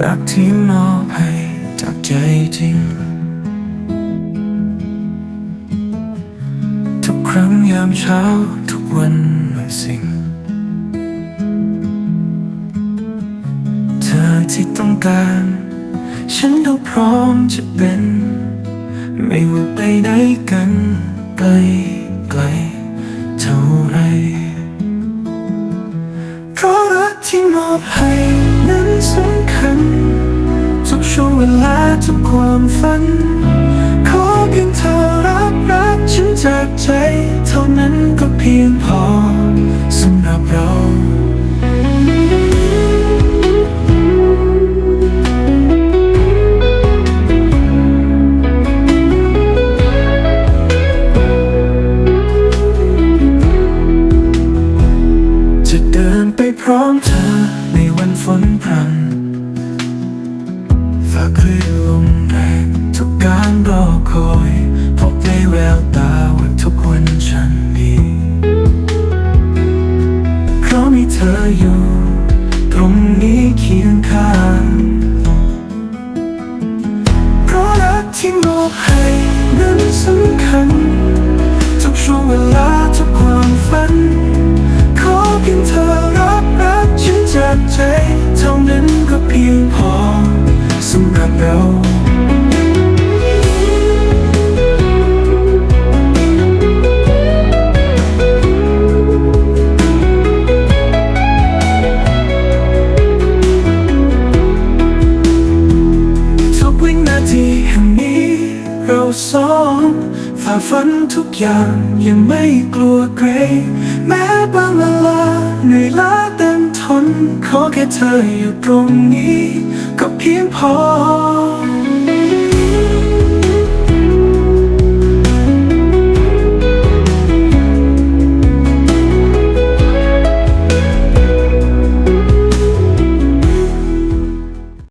รักที่มอบให้จากใจจริง ทุกครั้งยามเช้าทุกวันไม่สิ่ง เธอที่ต้องการ ฉันก็พร้อมจะเป็น ไม่ว่าไปไหนกันไกลไกลเท่าไรเพราะรักที่มอบให้ ทุกความฝัน ขอเพียงเธอรับรักฉันจากใจ เท่านั้นก็เพียงพอสำหรับเราจะเดินไปพร้อมเธอในวันฝนพรำ ออยู่ ตรงนี้เคียงข้าง เพราะรักที่มอบให้นั้นสำคัญ ทุกช่วงเวลาทุกความฝัน ขอเพียงเธอรับรักฉันจากใจ เท่านั้นก็เพียงพอสำหรับเรา ฝ่าฟันทุกอย่างยังไม่กลัวเกรงแม้บางเวลาเหนื่อยล้าเต็มทน ขอแค่เธออยู่ตรงนี้ ก็เพียงพอ